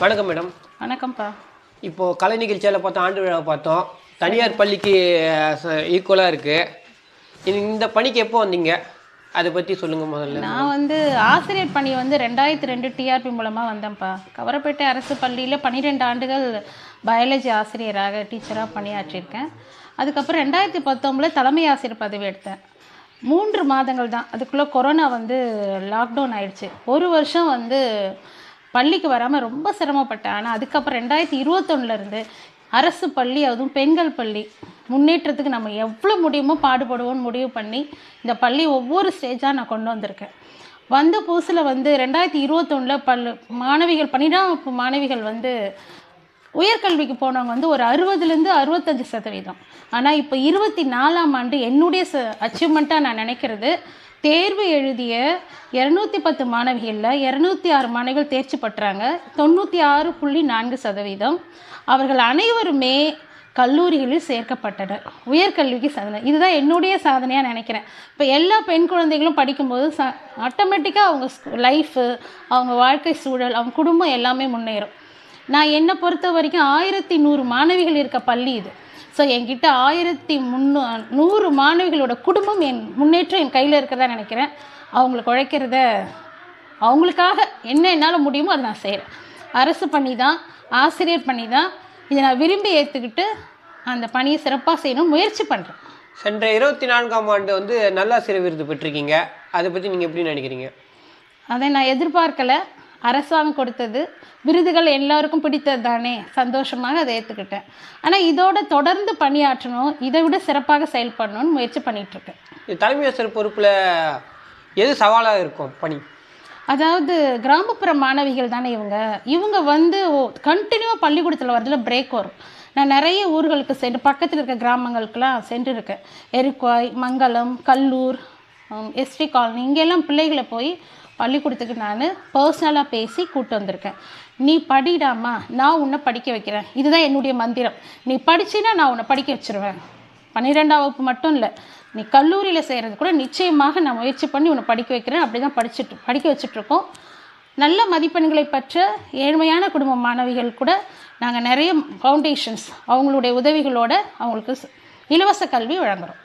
வணக்கம் மேடம். வணக்கம்ப்பா. இப்போது கலை நிகழ்ச்சியில் பார்த்தோம் ஆண்டு விழா பார்த்தோம். தனியார் பள்ளிக்கு ஈக்குவலாக இருக்குது இந்த பணிக்கு எப்போ வந்தீங்க? அதை பற்றி சொல்லுங்கள் முதல்ல. நான் வந்து ஆசிரியர் பணி வந்து ரெண்டாயிரத்தி ரெண்டு டிஆர்பி மூலமாக வந்தேன்ப்பா. கவரப்பேட்டை அரசு பள்ளியில் பன்னிரெண்டு ஆண்டுகள் பயாலஜி ஆசிரியராக டீச்சராக பணியாற்றியிருக்கேன். அதுக்கப்புறம் ரெண்டாயிரத்தி பத்தொம்பதில் தலைமை ஆசிரியர் பதவி எடுத்தேன். மூன்று மாதங்கள் தான். அதுக்குள்ளே கொரோனா வந்து லாக்டவுன் ஆயிடுச்சு. ஒரு வருஷம் வந்து பள்ளிக்கு வராமல் ரொம்ப சிரமப்பட்டேன். ஆனால் அதுக்கப்புறம் ரெண்டாயிரத்தி இருபத்தொன்னுலேருந்து அரசு பள்ளி அதுவும் பெண்கள் பள்ளி முன்னேற்றத்துக்கு நம்ம எவ்வளோ முடியுமோ பாடுபடுவோம்னு முடிவு பண்ணி இந்த பள்ளி ஒவ்வொரு ஸ்டேஜாக நான் கொண்டு வந்திருக்கேன். வந்த புதுசில் வந்து ரெண்டாயிரத்தி இருபத்தொன்னில் பல் மாணவிகள் பன்னிரெண்டாம் வகுப்பு மாணவிகள் வந்து உயர்கல்விக்கு போனவங்க வந்து ஒரு அறுபதுலேருந்து அறுபத்தஞ்சு சதவீதம். ஆனால் இப்போ இருபத்தி நாலாம் ஆண்டு என்னுடைய ச அச்சீவ்மெண்ட்டாக நான் நினைக்கிறது தேர்வு எழுதிய இரநூத்தி பத்து மாணவிகளில் இரநூத்தி ஆறு மாணவிகள் தேர்ச்சி பெற்றாங்க. தொண்ணூற்றி ஆறு புள்ளி நான்கு சதவீதம். அவர்கள் அனைவருமே கல்லூரிகளில் சேர்க்கப்பட்டனர். உயர்கல்விக்கு சாதனை. இதுதான் என்னுடைய சாதனையாக நினைக்கிறேன். இப்போ எல்லா பெண் குழந்தைகளும் படிக்கும்போது ச ஆட்டோமேட்டிக்காக அவங்க லைஃபு அவங்க வாழ்க்கை சூழல் அவங்க குடும்பம் எல்லாமே முன்னேறும். நான் என்னை பொறுத்த வரைக்கும் ஆயிரத்தி நூறு மாணவிகள் இருக்க பள்ளி இது. ஸோ என்கிட்ட ஆயிரத்தி முந்நூ நூறு மாணவிகளோட குடும்பம் என் முன்னேற்றம் என் கையில் இருக்கிறதா நினைக்கிறேன். அவங்களுக்கு உழைக்கிறத அவங்களுக்காக என்ன என்னால் முடியுமோ அதை நான் செய்கிறேன் அரசு பணி தான் ஆசிரியர் பணி தான் இதை நான் விரும்பி ஏற்றுக்கிட்டு அந்த பணியை சிறப்பாக செய்யணும்னு முயற்சி பண்ணுறேன் சென்ற இருபத்தி நான்காம் ஆண்டு வந்து நல்லாசிரியர் விருது பெற்றிருக்கீங்க. அதை பற்றி நீங்கள் எப்படி நினைக்கிறீங்க? அதை நான் எதிர்பார்க்கல. அரசாங்கம் கொடுத்தது. விருதுகள் எல்லாருக்கும் பிடித்தது தானே? சந்தோஷமாக அதை ஏற்றுக்கிட்டேன் ஆனால் இதோட தொடர்ந்து பணியாற்றணும் இதை விட சிறப்பாக செயல்படணும்னு முயற்சி பண்ணிகிட்ருக்கேன் தலைமை ஆசிரியர் பொறுப்பில் எது சவாலாக இருக்கும் பணி? அதாவது கிராமப்புற மாணவிகள் தானே இவங்க. இவங்க வந்து கண்டினியூவாக பள்ளிக்கூடத்தில் வரதுல பிரேக் வரும். நான் நிறைய ஊர்களுக்கு சென்று பக்கத்தில் இருக்க கிராமங்களுக்கெல்லாம் சென்றிருக்கேன். எரிக்காய் மங்கலம் கல்லூர் எஸ்டி காலனி இங்கெல்லாம் பிள்ளைகளை போய் பள்ளிக்கூடத்துக்கு நான் பர்சனலாக பேசி கூட்டு வந்திருக்கேன். நீ படிடாமா? நான் உன்னை படிக்க வைக்கிறேன். இதுதான் என்னுடைய மந்திரம். நீ படிச்சினா நான் உன்னை படிக்க வச்சிருவேன். பன்னிரெண்டாம் வகுப்பு மட்டும் இல்லை நீ கல்லூரியில் செய்கிறது கூட நிச்சயமாக நான் முயற்சி பண்ணி உன்னை படிக்க வைக்கிறேன். அப்படி தான் படிச்சுட்டு படிக்க வச்சுட்ருக்கோம் நல்ல மதிப்பெண்களை பெற்ற ஏழ்மையான குடும்ப மாணவிகள் கூட நாங்கள் நிறைய ஃபவுண்டேஷன்ஸ் அவங்களுடைய உதவிகளோட அவங்களுக்கு இலவச கல்வி வழங்குகிறோம்